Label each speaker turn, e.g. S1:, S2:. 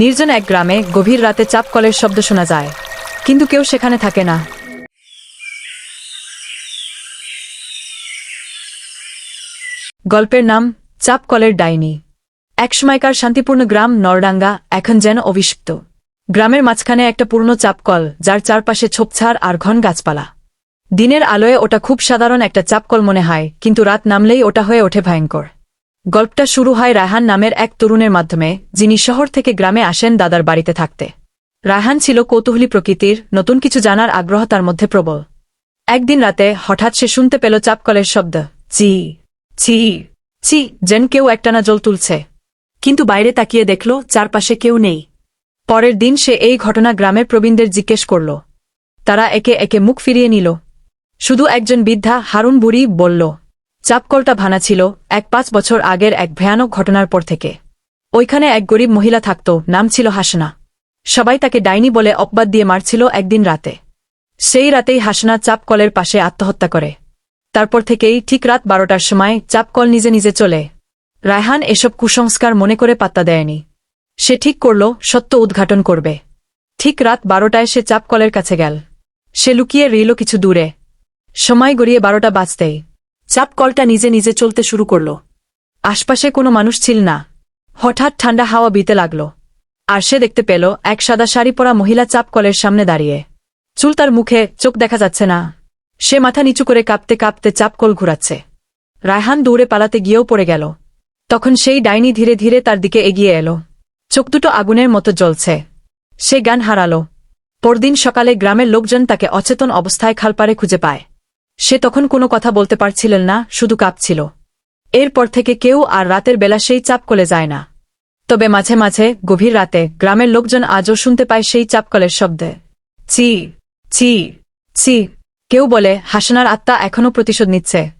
S1: নির্জন এক গ্রামে গভীর রাতে চাপ কলের শব্দ শোনা যায়, কিন্তু কেউ সেখানে থাকে না। গল্পের নাম চাপ কলের ডাইনি। একসময়কার শান্তিপূর্ণ গ্রাম নরডাঙ্গা এখন যেন অভিষিক্ত। গ্রামের মাঝখানে একটা পুরনো চাপকল যার চারপাশে ছোপছাড় আর ঘন গাছপালা। দিনের আলোয় ওটা খুব সাধারণ একটা চাপকল মনে হয়, কিন্তু রাত নামলেই ওটা হয়ে ওঠে ভয়ঙ্কর। গল্পটা শুরু হয় রায়হান নামের এক তরুণের মাধ্যমে, যিনি শহর থেকে গ্রামে আসেন দাদার বাড়িতে থাকতে। রায়হান ছিল কৌতূহলী প্রকৃতির, নতুন কিছু জানার আগ্রহ তার মধ্যে প্রবল। একদিন রাতে হঠাৎ সে শুনতে পেল চাপকলের শব্দ চি ছি ছি, যেন কেউ একটানা জল তুলছে। কিন্তু বাইরে তাকিয়ে দেখল চারপাশে কেউ নেই। পরের দিন সে এই ঘটনা গ্রামের প্রবীণদের জিজ্ঞেস করল। তারা একে একে মুখ ফিরিয়ে নিল। শুধু একজন বৃদ্ধা হারুন বুড়ি বলল চাপকলটা ভানা ছিল এক পাঁচ বছর আগের এক ভয়ানক ঘটনার পর থেকে। ওইখানে এক গরিব মহিলা থাকত, নাম ছিল হাসনা। সবাই তাকে ডাইনি বলে অপবাদ দিয়ে মারছিল একদিন রাতে। সেই রাতেই হাসনা চাপকলের পাশে আত্মহত্যা করে। তারপর থেকেই ঠিক রাত বারোটার সময় চাপকল নিজে নিজে চলে। রায়হান এসব কুসংস্কার মনে করে পাত্তা দেয়নি। সে ঠিক করল, সত্য উদ্ঘাটন করবে। ঠিক রাত বারোটায় সে চাপকলের কাছে গেল। সে লুকিয়ে রইল কিছু দূরে। সময় গড়িয়ে বারোটা বাজতেই। চাপকলটা নিজে নিজে চলতে শুরু করল। আশপাশে কোনো মানুষ ছিল না। হঠাৎ ঠান্ডা হাওয়া বিতে লাগল। আর সে দেখতে পেল এক সাদা শাড়ি পরা মহিলা চাপ কলের সামনে দাঁড়িয়ে। চুল তার মুখে চোখ দেখা যাচ্ছে না। সে মাথা নিচু করে কাঁপতে কাঁপতে চাপকল ঘুরাচ্ছে। রায়হান দৌড়ে পালাতে গিয়েও পড়ে গেল। তখন সেই ডাইনি ধীরে ধীরে তার দিকে এগিয়ে এলো। চোখ দুটো আগুনের মতো জ্বলছে। সে গান হারালো। পরদিন সকালে গ্রামের লোকজন তাকে অচেতন অবস্থায় খালপাড়ে খুঁজে পায়। সে তখন কোনো কথা বলতে পারছিলেন না, শুধু কাঁপছিল। এরপর থেকে কেউ আর রাতের বেলা সেই চাপ কলে যায় না। তবে মাঝে মাঝে, গভীর রাতে, গ্রামের লোকজন আজও শুনতে পায় সেই চাপকলের শব্দে। চি চি চি কেউ বলে, হাসনার আত্মা এখনও প্রতিশোধ নিচ্ছে।